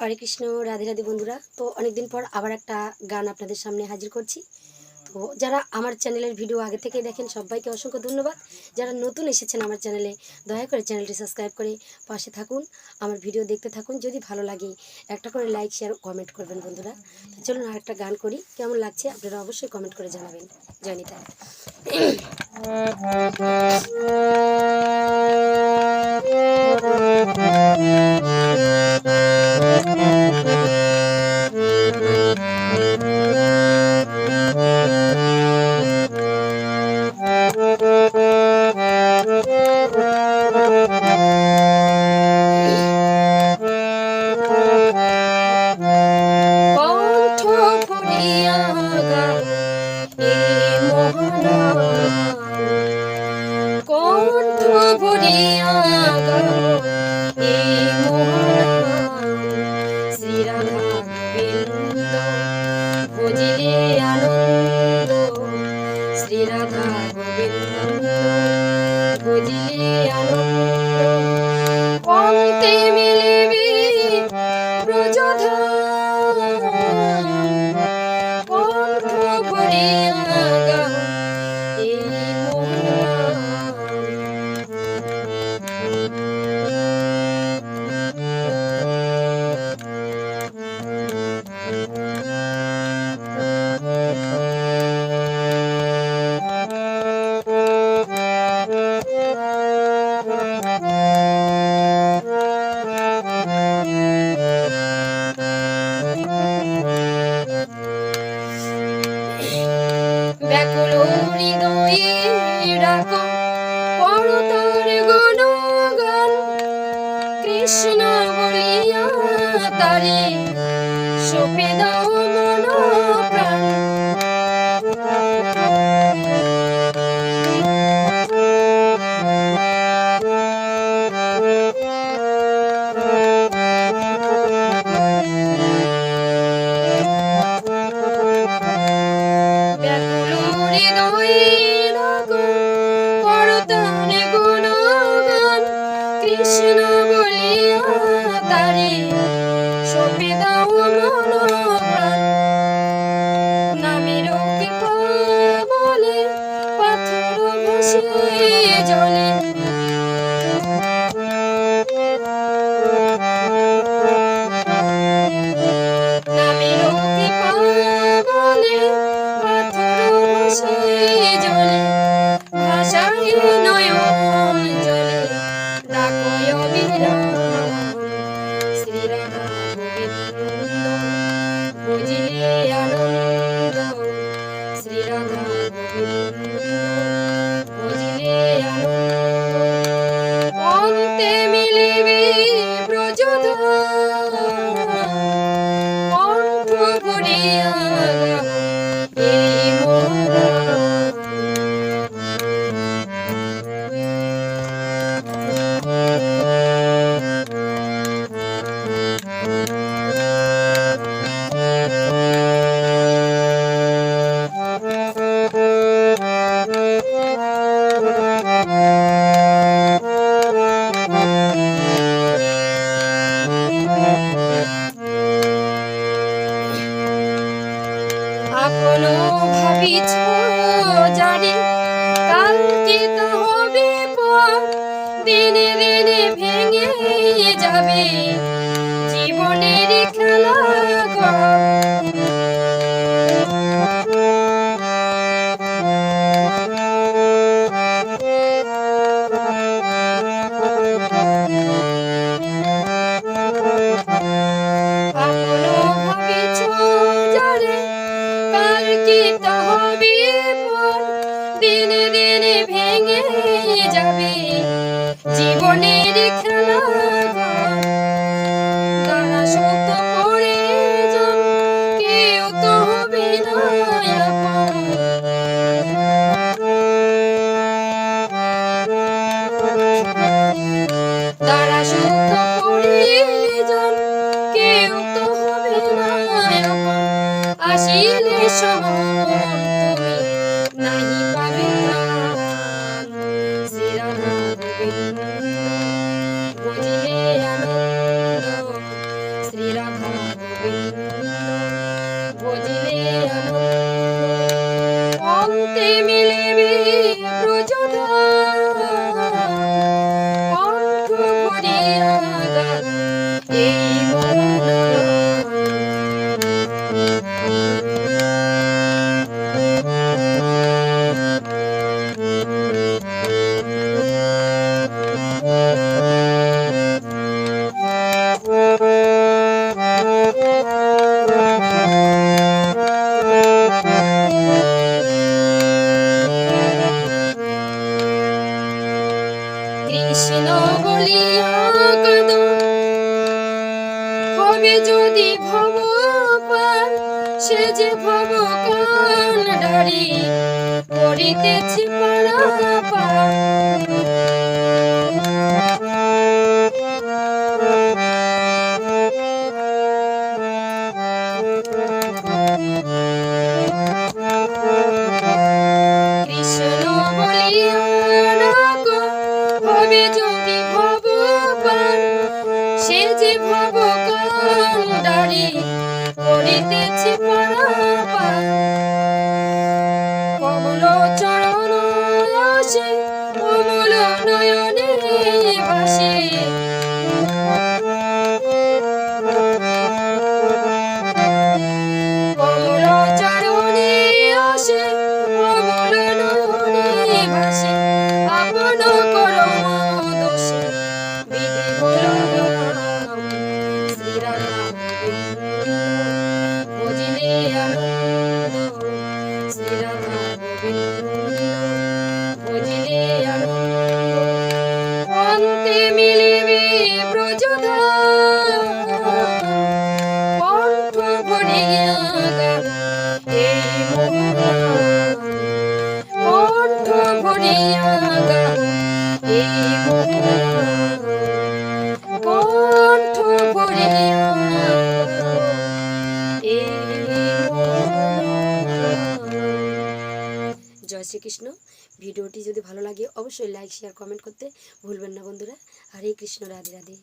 হরে কৃষ্ণ রাধে রাধে বন্ধুরা তো অনেকদিন পর আবার একটা গান আপনাদের সামনে হাজির করছি তো যারা আমার চ্যানেলের ভিডিও আগে থেকে দেখেন সবাইকে অসংখ্য ধন্যবাদ যারা নতুন এসেছেন আমার চ্যানেলে দয়া করে চ্যানেলটি সাবস্ক্রাইব করে পাশে থাকুন আমার ভিডিও দেখতে থাকুন যদি ভালো লাগে একটা করে লাইক শেয়ার কমেন্ট করবেন বন্ধুরা তো চলুন আর একটা গান করি কেমন লাগছে আপনারা অবশ্যই কমেন্ট করে জানাবেন জয়নিতা গাও এই মহানাম শ্রীরাধা গোবিন্দ বুঝিলে আনন্দ শ্রীরাধা গোবিন্দ বুঝিলে আনন্দ হৃদয়ে ডাক পরতার গুণগান কৃষ্ণ বলিয়া তারে সপে দাও কৃষ্ণ বুঝিলে আনন্দ আপনো ভাবিছ জানি কালকে তা হবে পর জীবনের খেলা আসিলে তুমি নাহি পাবে প্রাণ। শ্রীরাধা গোবিন্দ বলিয়া কদ হবে যদি ভব সে যে ভব কান করিতেছি পারা শ্রীকৃষ্ণ। ভিডিওটি যদি ভালো লাগে, অবশ্যই লাইক শেয়ার কমেন্ট করতে ভুলবেন না বন্ধুরা। হরে কৃষ্ণ, রাধে রাধে।